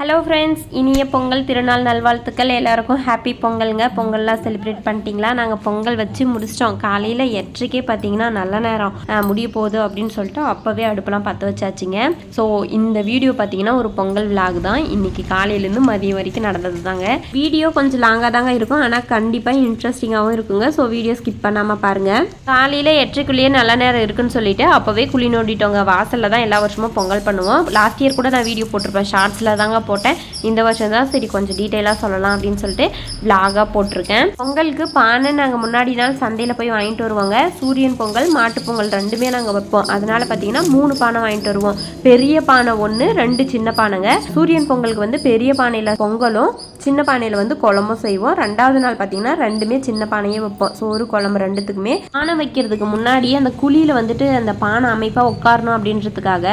Hello friends இனிய பொங்கல் திருநாள் நல்வாழ்த்துக்கள். எல்லாருக்கும் ஹாப்பி பொங்கலுங்க. பொங்கல்லாம் செலிப்ரேட் பண்ணிட்டீங்களா? நாங்கள் பொங்கல் வச்சு முடிச்சிட்டோம். காலையில் எட்டரைக்கே பார்த்தீங்கன்னா நல்ல நேரம். முடிய போகுது அப்படின்னு சொல்லிட்டு அப்போவே அடுப்பெல்லாம் பற்ற வச்சாச்சுங்க. ஸோ இந்த வீடியோ பார்த்தீங்கன்னா ஒரு பொங்கல் விலாக் தான். இன்னைக்கு காலையிலேருந்து மதியம் வரைக்கும் நடந்தது தாங்க. வீடியோ கொஞ்சம் லாங்காக தாங்க இருக்கும். ஆனால் கண்டிப்பாக இன்ட்ரெஸ்டிங்காகவும் இருக்குங்க. ஸோ வீடியோ ஸ்கிப் பண்ணாமல் பாருங்கள் காலையில் எட்டரைக்குள்ளேயே நல்ல நேரம் இருக்குன்னு சொல்லிட்டு அப்போவே குழி நோண்டிட்டோங்க. வாசலில் தான் எல்லா வருஷமும் பொங்கல் பண்ணுவோம். லாஸ்ட் இயர் கூட நான் வீடியோ போட்டிருப்பேன். ஷார்ட்ஸில் தாங்க போட்டேன். இந்த வருஷம் தான் சரி கொஞ்சம் டீட்டெயிலாக சொல்லலாம் அப்படின்னு சொல்லிட்டு விலாகாக போட்டிருக்கேன். பொங்கலுக்கு பானை நாங்கள் முன்னாடி நாள் சந்தையில் போய் வாங்கிட்டு வருவோங்க. சூரியன் பொங்கல் மாட்டு பொங்கல் ரெண்டுமே நாங்கள் வைப்போம். அதனால பார்த்தீங்கன்னா மூணு பானை வாங்கிட்டு வருவோம். பெரிய பானை ஒன்று ரெண்டு சின்ன பானைங்க. சூரியன் பொங்கலுக்கு வந்து பெரிய பானையில் பொங்கலும் சின்ன பானையில் வந்து குழம்பும் செய்வோம். ரெண்டாவது நாள் பார்த்தீங்கன்னா ரெண்டுமே சின்ன பானையே வைப்போம். சோறு குழம்பு ரெண்டுத்துக்குமே. பானை வைக்கிறதுக்கு முன்னாடியே அந்த குழியில் வந்துட்டு அந்த பானை அமைப்பாக உட்காரணும் அப்படின்றதுக்காக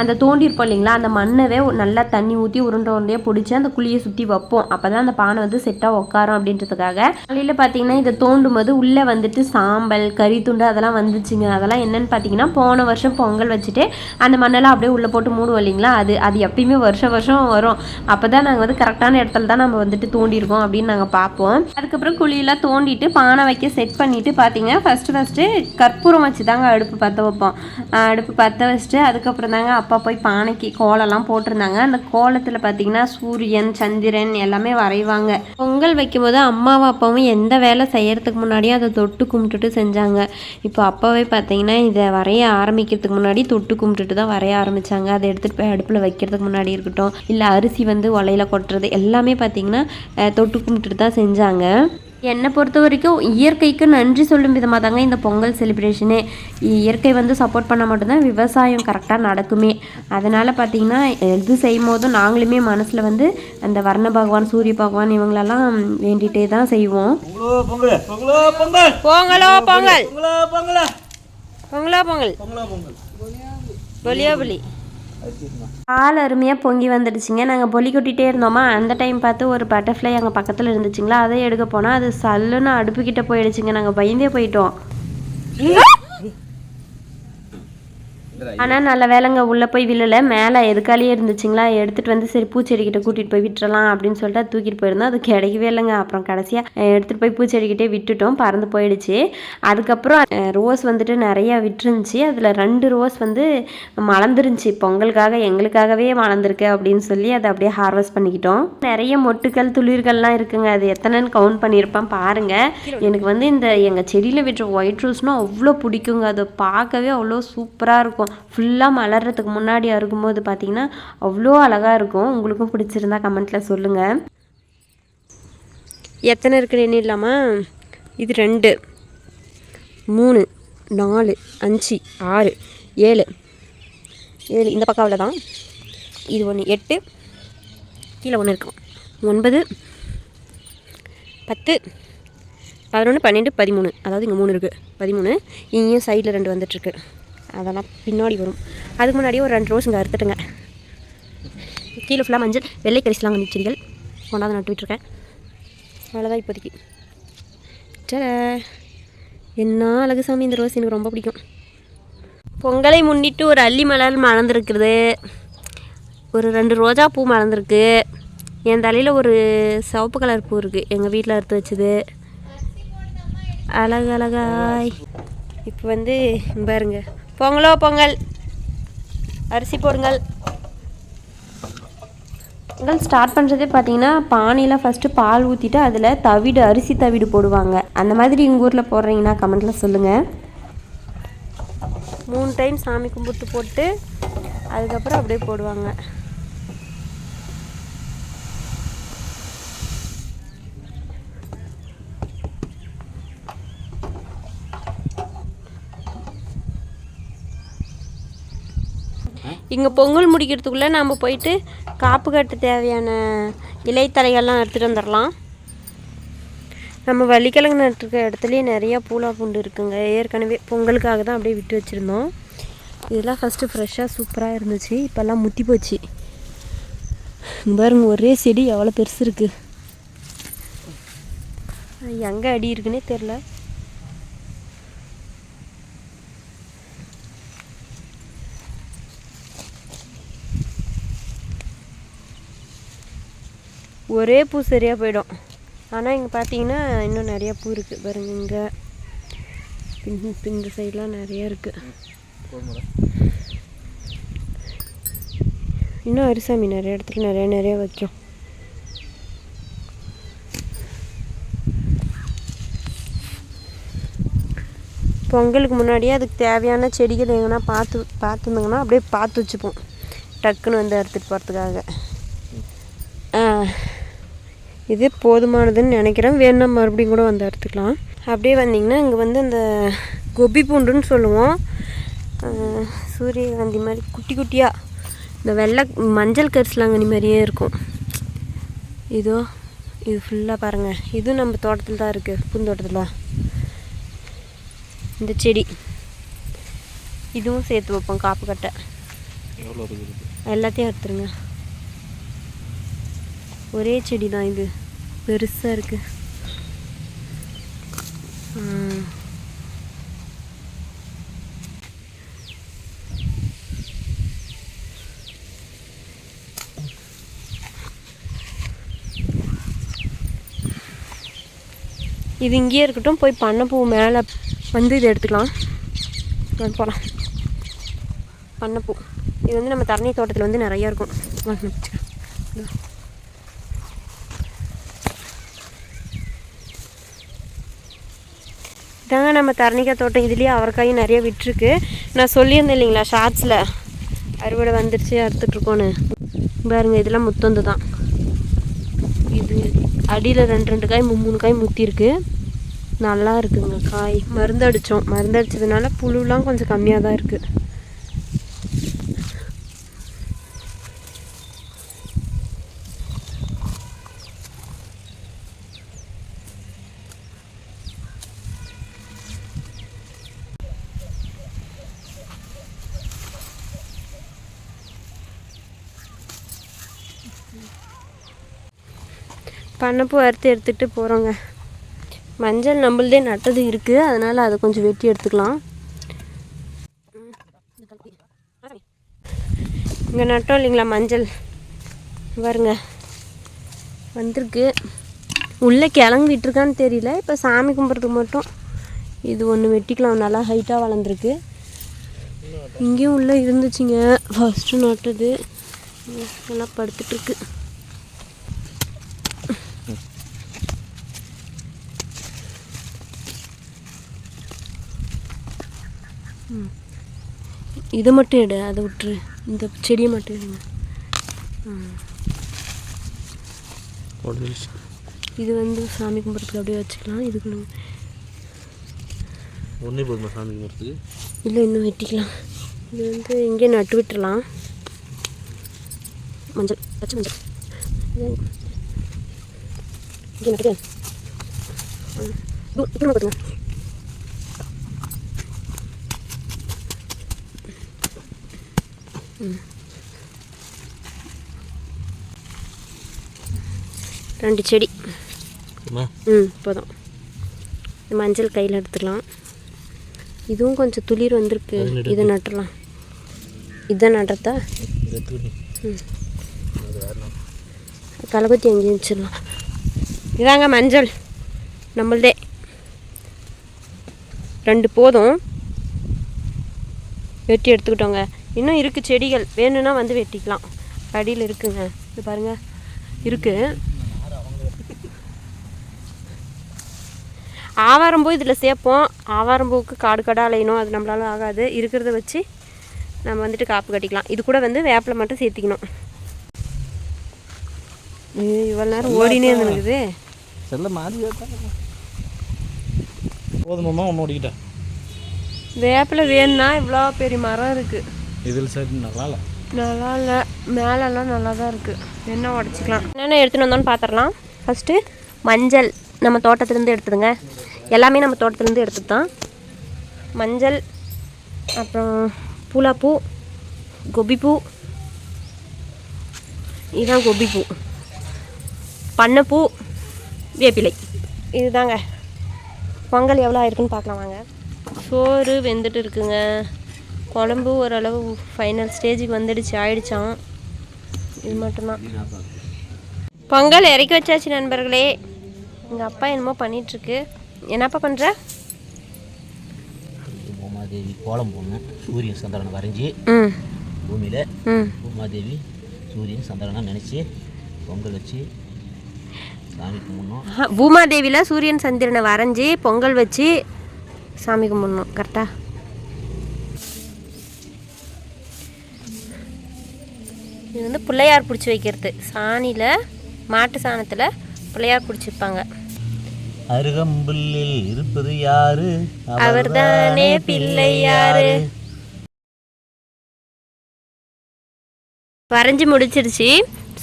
அந்த தோண்டியிருப்போம் இல்லைங்களா? அந்த மண்ணவே நல்லா தண்ணி ஊற்றி உருண்டை உருண்டையே பிடிச்சி அந்த குழியை சுற்றி வைப்போம். அப்போ தான் அந்த பானை வந்து செட்டாக உட்காரும் அப்படின்றதுக்காக. காலையில் பார்த்தீங்கன்னா இதை தோண்டும் போது உள்ளே வந்துட்டு சாம்பல் கறி துண்டு அதெல்லாம் வந்துச்சுங்க. அதெல்லாம் என்னன்னு பார்த்தீங்கன்னா போன வருஷம் பொங்கல் வச்சுட்டு அந்த மண்ணெல்லாம் அப்படியே உள்ளே போட்டு மூடுவோம் இல்லைங்களா? அது அது எப்பயுமே வருஷம் வருஷம் வரும். அப்போ தான் நாங்கள் வந்து கரெக்டான இடத்துல தான் நம்ம வந்துட்டு தோண்டியிருக்கோம் அப்படின்னு நாங்கள் பார்ப்போம். அதுக்கப்புறம் குழியெல்லாம் தோண்டிட்டு பானை வைக்க செட் பண்ணிவிட்டு பார்த்தீங்க ஃபஸ்ட்டு ஃபஸ்ட்டு கற்பூரம் வச்சு தாங்க அடுப்பு பற்ற வைப்போம். அடுப்பு பற்ற வச்சுட்டு அதுக்கப்புறம் தாங்க அப்பா போய் பானைக்கு கோலம்லாம் போட்டிருந்தாங்க. அந்த கோலத்தில் பார்த்தீங்கன்னா சூரியன் சந்திரன் எல்லாமே வரைவாங்க. பொங்கல் வைக்கும்போது அம்மாவும் அப்பாவும் எந்த வேலை செய்கிறதுக்கு முன்னாடியும் அதை தொட்டு கும்பிட்டுட்டு செஞ்சாங்க. இப்போ அப்பாவே பார்த்தீங்கன்னா இதை வரைய ஆரம்பிக்கிறதுக்கு முன்னாடி தொட்டு கும்பிட்டுட்டு தான் வரைய ஆரம்பித்தாங்க அதை எடுத்துகிட்டு போய் அடுப்பில் வைக்கிறதுக்கு முன்னாடி இருக்கட்டும் இல்லை அரிசி வந்து ஒலையில் கொட்டுறது எல்லாமே பார்த்து பார்த்தீங்கன்னா தொட்டு கும்பிட்டுட்டு தான் செஞ்சாங்க. என்னை பொறுத்த வரைக்கும் இயற்கைக்கு நன்றி சொல்லும் விதமாக தாங்க இந்த பொங்கல் செலிப்ரேஷனே. இயற்கை வந்து சப்போர்ட் பண்ணால் மட்டும்தான் விவசாயம் கரெக்டாக நடக்குமே. அதனால் பார்த்தீங்கன்னா எது செய்யும் போதும் நாங்களுமே மனசில் வந்து அந்த வர்ண பகவான் சூரிய பகவான் இவங்களெல்லாம் வேண்டிகிட்டே தான் செய்வோம். பொங்கலோ பொங்கல்? பொங்கலோ பொங்கல்? பொங்கலோ பொங்கல்? பொங்கலோ பொலி பால் அருமையாக பொங்கி வந்துடுச்சுங்க. நாங்கள் பொலி கொட்டிகிட்டே இருந்தோமா அந்த டைம் பார்த்து ஒரு பட்டர்ஃப்ளை அங்கே பக்கத்தில் இருந்துச்சுங்களா அதை எடுக்க போனால் அது சல்லுன்னு அடுப்புக்கிட்ட போயிடுச்சுங்க. நாங்கள் பயந்தே போயிட்டோம். ஆனால் நல்ல வேலைங்க உள்ளே போய் விழல. மேலே எதுக்காலேயே இருந்துச்சுங்களா? எடுத்துகிட்டு வந்து சரி பூச்செடிக்கிட்ட கூட்டிகிட்டு போய் விட்டுறலாம் அப்படின்னு சொல்லிட்டு தூக்கிட்டு போயிருந்தோம். அது கிடைக்கவே இல்லைங்க. அப்புறம் கடைசியாக எடுத்துகிட்டு போய் பூச்செடிக்கிட்டே விட்டுட்டோம். பறந்து போயிடுச்சு. அதுக்கப்புறம் ரோஸ் வந்துட்டு நிறையா விட்டுருந்துச்சு. அதில் ரெண்டு ரோஸ் வந்து மலர்ந்துருந்துச்சு. பொங்கலுக்காக எங்களுக்காகவே மலர்ந்துருக்கு அப்படின்னு சொல்லி அதை அப்படியே ஹார்வெஸ்ட் பண்ணிக்கிட்டோம். நிறைய மொட்டுக்கள் துளிர்கள்லாம் இருக்குங்க. அது எத்தனைன்னு கவுண்ட் பண்ணியிருப்பேன். பாருங்க. எனக்கு வந்து இந்த எங்கள் செடியில் விட்டுற ஒயிட் ரோஸ்னால் அவ்வளோ பிடிக்குங்க. அதை பார்க்கவே அவ்வளோ சூப்பராக இருக்கும். ஃபுல்லாக மலர்றதுக்கு முன்னாடி அறுக்கும்போது பார்த்தீங்கன்னா அவ்வளோ அழகாக இருக்கும். உங்களுக்கும் பிடிச்சிருந்தா கமெண்ட்டில் சொல்லுங்கள் எத்தனை இருக்குன்னு இல்லாமல் இது ரெண்டு. மூணு நாலு அஞ்சு ஆறு ஏழு. ஏழு. இந்த பக்கம் அவ்வளோதான் இது ஒன்று எட்டு. கீழே ஒன்று இருக்கும். ஒன்பது பத்து பதினொன்று பன்னெண்டு பதிமூணு. அதாவது இங்கே மூணு இருக்குது பதிமூணு. இங்கேயும் சைடில் ரெண்டு வந்துட்டுருக்கு அதெல்லாம் பின்னாடி வரும். அதுக்கு முன்னாடியே ஒரு ரெண்டு ரோஸ் இங்கே அறுத்துட்டுங்க. கீழே ஃபுல்லாக மஞ்சள் வெள்ளை கரிசலாங்க செடிகள். கொண்டாந்து நட்டு விட்டுருக்கேன் அவ்வளோதான் இப்போதைக்கு. சர என்ன அழகு சாமி இந்த ரோஸ் எனக்கு ரொம்ப பிடிக்கும். பொங்கலை முன்னிட்டு ஒரு அள்ளி மலர் மலர்ந்துருக்குது. ஒரு ரெண்டு ரோஜா பூ மலர்ந்துருக்கு. என் தலையில் ஒரு சிவப்பு கலர் பூ இருக்குது எங்கள் வீட்டில் அறுத்து வச்சது. அழகழகாய். இப்போ வந்து பாருங்கள் பொங்கலோ பொங்கல். அரிசி போடுங்கள் பொங்கல் ஸ்டார்ட் பண்ணுறதே பார்த்தீங்கன்னா பானையில் ஃபஸ்ட்டு பால் ஊற்றிட்டு அதில் தவிடு அரிசி தவிடு போடுவாங்க. அந்த மாதிரி எங்கள் ஊரில் போடுறீங்கன்னா கமெண்ட்டில் சொல்லுங்கள் மூணு டைம் சாமி கும்பிட்டு போட்டு அதுக்கப்புறம் அப்படியே போடுவாங்க. இங்கே பொங்கல் முடிக்கிறதுக்குள்ளே நம்ம போயிட்டு காப்பு கட்டு தேவையான இலைத்தலைகள்லாம் எடுத்துகிட்டு வந்துடலாம் நம்ம வள்ளிக்கிழங்கு நட்டுருக்க இடத்துலையே நிறையா பூலா பூண்டு இருக்குங்க. ஏற்கனவே பொங்கலுக்காக தான் அப்படியே விட்டு வச்சுருந்தோம். இதெல்லாம் ஃபஸ்ட்டு ஃப்ரெஷ்ஷாக சூப்பராக இருந்துச்சு. இப்போல்லாம் முத்தி போச்சு. இங்க பாருங்க ஒரே செடி எவ்வளோ பெருசு இருக்குது எங்கே அடி இருக்குன்னே தெரில ஒரே பூ சரியாக போயிடும். ஆனால் இங்கே பார்த்தீங்கன்னா இன்னும் நிறையா பூ இருக்குது பாருங்க இங்கே. பின் பின் இந்த சைட்லாம் நிறைய இருக்குது இன்னும் அரிசாமி நிறைய இடத்துல நிறைய நிறையா வைக்கும். பொங்கலுக்கு முன்னாடியே அதுக்கு தேவையான செடிகள் எங்கன்னா பார்த்து பார்த்துருந்தோங்கன்னா அப்படியே பார்த்து வச்சுப்போம். டக்குன்னு வந்து அறுத்துட்டு போகிறதுக்காக இது போதுமானதுன்னு நினைக்கிறேன். வேணும்னா மறுபடியும் கூட வந்து அறுத்துக்கலாம் அப்படியே வந்தீங்கன்னா இங்கே வந்து இந்த கொபி பூண்டுன்னு சொல்லுவோம். சூரியகாந்தி மாதிரி குட்டி குட்டியாக இந்த வெள்ளை மஞ்சள் கரிசலாங்கண்ணி மாதிரியே இருக்கும். இதோ இது ஃபுல்லாக பாருங்கள் இதுவும் நம்ம தோட்டத்தில் தான் இருக்குது பூந்தோட்டத்தில். இந்த செடி. இதுவும் சேர்த்து வைப்போம் காப்பு கட்டை. எல்லாத்தையும் எடுத்துருங்க. ஒரே செடி தான் இது. பெருசாக இருக்கு. இது இங்கேயே இருக்கட்டும். போய் பண்ணப்பூ மேலே வந்து இதை எடுத்துக்கலாம். போகலாம் பண்ணப்பூ இது வந்து நம்ம தரணி தோட்டத்தில் வந்து நிறையா இருக்கும். வாங்க, நம்ம தரணிக்காய் தோட்டம் இதுலேயே அவரைக்காயும் நிறைய விட்டுருக்கு. நான் சொல்லியிருந்தேன் இல்லைங்களா ஷார்ட்ஸில் அறுவடை வந்துருச்சு அறுத்துட்ருக்கோன்னு பாருங்கள் இதெல்லாம் முத்தந்து தான் இது அடியில் ரெண்டு ரெண்டு காய் மூணு காய் முத்திருக்கு. நல்லா இருக்குங்க காய். மருந்து அடித்தோம் மருந்து அடித்ததுனால புழுலாம் கொஞ்சம் கம்மியாக தான் இருக்குது பண்ணப்போ அறுத்து எடுத்துகிட்டு போகிறோங்க மஞ்சள் நம்மள்தே நட்டது இருக்குது அதனால் அதை கொஞ்சம் வெட்டி எடுத்துக்கலாம். இங்கே நட்டோம் இல்லைங்களா மஞ்சள்? வருங்க வந்திருக்கு. உள்ளே கிழங்கு விட்டுருக்கான்னு தெரியல. இப்போ சாமி கும்பிட்றதுக்கு மட்டும். இது ஒன்று வெட்டிக்கலாம். நல்லா ஹைட்டாக வளர்ந்துருக்கு. இங்கேயும் உள்ளே இருந்துச்சுங்க. ஃபஸ்ட்டு நட்டது. நல்லா படுத்துட்ருக்கு இதை மட்டும் எடு அதை விட்டுரு. இந்த செடியை மட்டும் எடுங்க இது வந்து சாமி கும்பிட்றதுக்கு அப்படியே வச்சுக்கலாம். இதுக்கு ஒன்றே போதுமா சாமி கும்பிட்றதுக்கு? இல்லை இன்னும் வெட்டிக்கலாம். இது வந்து இங்கே நட்டு விட்டுறலாம். மஞ்சள் பச்சை மஞ்சள். இங்கே நட்டு இப்படி பார்த்துங்க ரெண்டு செடி. ம் போதும். இந்த மஞ்சள் கையில் எடுத்துக்கலாம். இதுவும் கொஞ்சம் துளிர் வந்திருக்கு. இதை நட்டுலாம் இதை நடுறதா? வேணும் களைக்குத்தி அங்கேயும் வச்சிடலாம். இதாங்க மஞ்சள். நம்மள்தே. ரெண்டு போதும். வெட்டி எடுத்துக்கிட்டோங்க. இன்னும் இருக்குது செடிகள். வேணும்னா வந்து வெட்டிக்கலாம். அடியில் இருக்குங்க. இது பாருங்க. இருக்கு. ஆவாரம்பூ இதில் சேர்ப்போம். ஆவாரம்பூவுக்கு காடு காடா அலையணும். அது நம்மளால ஆகாது. இருக்கிறத வச்சு நம்ம வந்துட்டு காப்பு கட்டிக்கலாம். இது கூட வந்து வேப்பிலை மட்டும் சேர்த்திக்கணும். இவ்வளோ நேரம் ஓடினே இருந்துருக்குது. செல்ல மாறி போதுமாம்மா ஒன்று ஓடிக்கிட்டேன். வேப்பிலை வேணும்னா இவ்வளோ பெரிய மரம் இருக்குது இதில் சரி நல்லா இல்லை நல்லா இல்லை மேலெல்லாம் நல்லா தான் இருக்குது என்ன உடச்சிக்கலாம்? என்னென்ன எடுத்துகிட்டு வந்தோன்னு பார்த்துடலாம் ஃபஸ்ட்டு மஞ்சள் நம்ம தோட்டத்துலேருந்து எடுத்துடுங்க எல்லாமே நம்ம தோட்டத்துலேருந்து எடுத்து தான். மஞ்சள் அப்புறம் பூலாப்பூ கொபிப்பூ. இதுதான் கொபிப்பூ. பண்ணப்பூ வேப்பிலை. இதுதாங்க. பொங்கல் எவ்வளோ ஆயிருக்குன்னு பார்க்கலாம் வாங்க. சோறு வெந்துட்டு இருக்குங்க. குழம்பு ஓரளவு ஃபைனல் ஸ்டேஜுக்கு வந்துடுச்சு ஆயிடுச்சான் இது மட்டும்தான். பொங்கல் இறக்கி வச்சாச்சு நண்பர்களே. எங்கள் அப்பா என்னமோ பண்ணிகிட்ருக்கு என்னப்பா பண்ணுற பூமாதேவி கோலம் போடணும். சூரியன் சந்திரனை வரைஞ்சி பூமியில் ம். பூமாதேவி சூரியன் சந்திரனை நினச்சி பொங்கல் வச்சு சாமி கும்பிடணும். பூமாதேவியில் சூரியன் சந்திரனை வரைஞ்சி பொங்கல் வச்சு சாமி கும்பிடணும். கரெக்டா இது வந்து பிள்ளையார் பிடிச்சி வைக்கிறது. சாணியில் மாட்டு சாணத்தில் பிள்ளையார் பிடிச்சி வைப்பாங்க அருகம்புல்லில் இருப்பது யாரு? அவர்தானே பிள்ளையாரு. வரைஞ்சி முடிச்சிருச்சு.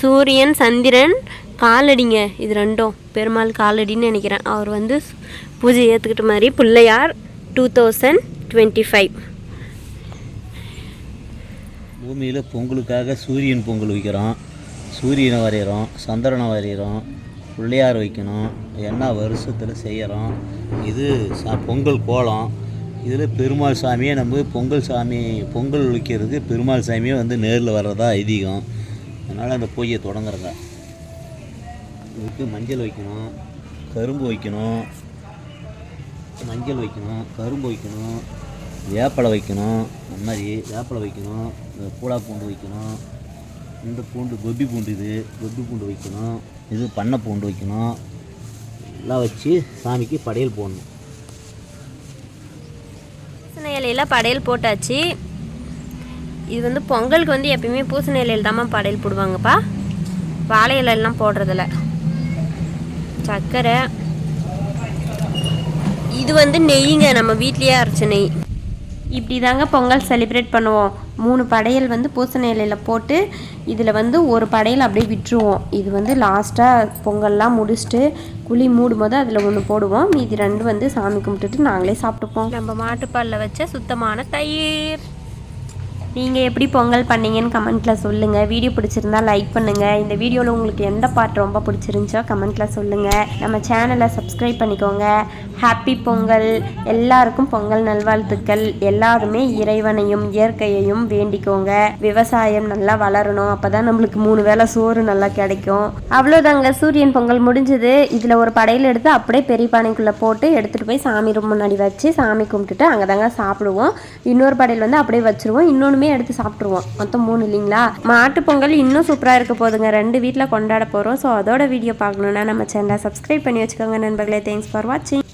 சூரியன் சந்திரன் காலடிங்க. இது ரெண்டும். பெருமாள் காலடின்னு நினைக்கிறேன். அவர் வந்து பூஜை ஏற்றுக்கிட்ட மாதிரி Pillaiyar two thousand twenty five பூமியில் பொங்கலுக்காக சூரியன் பொங்கல் வைக்கிறோம். சூரியனை வரைகிறோம் சந்திரனை வரைகிறோம் பிள்ளையார் வைக்கணும் என்ன வருஷத்தில் செய்கிறோம் இது சா பொங்கல் கோலம். இதில் பெருமாள் சாமியை நம்ம பொங்கல் சாமி பொங்கல் வைக்கிறதுக்கு பெருமாள் சாமியே வந்து நேரில் வர்றதா ஐதீகம். அதனால் அந்த பூஜையை தொடங்குறங்க இதுக்கு மஞ்சள் வைக்கணும் கரும்பு வைக்கணும் மஞ்சள் வைக்கணும் கரும்பு வைக்கணும் வேப்பலை வைக்கணும் அந்த மாதிரி வேப்பலை வைக்கணும். பூளா பூண்டு வைக்கணும். இந்த பூண்டு கொப்பி பூண்டு இது கொப்பி பூண்டு வைக்கணும். இது பண்ணை பூண்டு வைக்கணும். எல்லாம் வச்சு சாமிக்கு படையல் போடணும். பூசணி இலையில படையல் போட்டாச்சு. இது வந்து பொங்கலுக்கு வந்து எப்பயுமே பூசணி இலையில் தாம்மா படையல் போடுவாங்கப்பா. வாழை இலையெல்லாம் போடுறதில்ல சர்க்கரை. இது வந்து நெய்யுங்க நம்ம வீட்லேயே அரைச்ச நெய். இப்படி தாங்க பொங்கல் செலிப்ரேட் பண்ணுவோம். மூணு படையல் வந்து பூசணி இலையில் போட்டு இதில் வந்து ஒரு படையல் அப்படியே விட்டுருவோம். இது வந்து லாஸ்ட்டாக பொங்கல்லாம் முடிச்சுட்டு குழி மூடும் போது அதில் ஒன்று போடுவோம். மீதி ரெண்டு வந்து சாமி கும்பிட்டுட்டு நாங்களே சாப்பிட்டுப்போம். நம்ம மாட்டுப்பாலில் வச்ச சுத்தமான தயிர். நீங்கள் எப்படி பொங்கல் பண்ணீங்கன்னு கமெண்ட்டில் சொல்லுங்கள் வீடியோ பிடிச்சிருந்தா லைக் பண்ணுங்கள் இந்த வீடியோவில் உங்களுக்கு எந்த பாட்டு ரொம்ப பிடிச்சிருந்துச்சோ கமெண்ட்டில் சொல்லுங்கள் நம்ம சேனலை சப்ஸ்கிரைப் பண்ணிக்கோங்க. ஹாப்பி பொங்கல். எல்லாருக்கும் பொங்கல் நல்வாழ்த்துக்கள். எல்லாருமே இறைவனையும் இயற்கையையும் வேண்டிக்கோங்க. விவசாயம் நல்லா வளரணும். அப்போ தான் நம்மளுக்கு மூணு வேளை சோறு நல்லா கிடைக்கும். அவ்வளோதாங்க சூரியன் பொங்கல் முடிஞ்சது. இதில் ஒரு படையில் எடுத்து அப்படியே பெரிய பானைக்குள்ளே போட்டு எடுத்துகிட்டு போய் சாமி ரூம் முன்னாடி வச்சு சாமி கும்பிட்டுட்டு அங்கே தாங்க சாப்பிடுவோம். இன்னொரு படையில் வந்து அப்படியே வச்சுருவோம். இன்னொன்று மூணுமே எடுத்து சாப்பிட்ருவோம் மொத்தம் மூணு இல்லைங்களா? மாட்டு பொங்கல் இன்னும் சூப்பராக இருக்க போதுங்க. ரெண்டு வீட்டில் கொண்டாட போகிறோம் ஸோ அதோட வீடியோ பார்க்கணுன்னா நம்ம சேனலை சப்ஸ்கிரைப் பண்ணி வச்சுக்கோங்க நண்பர்களே. தேங்க்ஸ் ஃபார் வாட்சிங்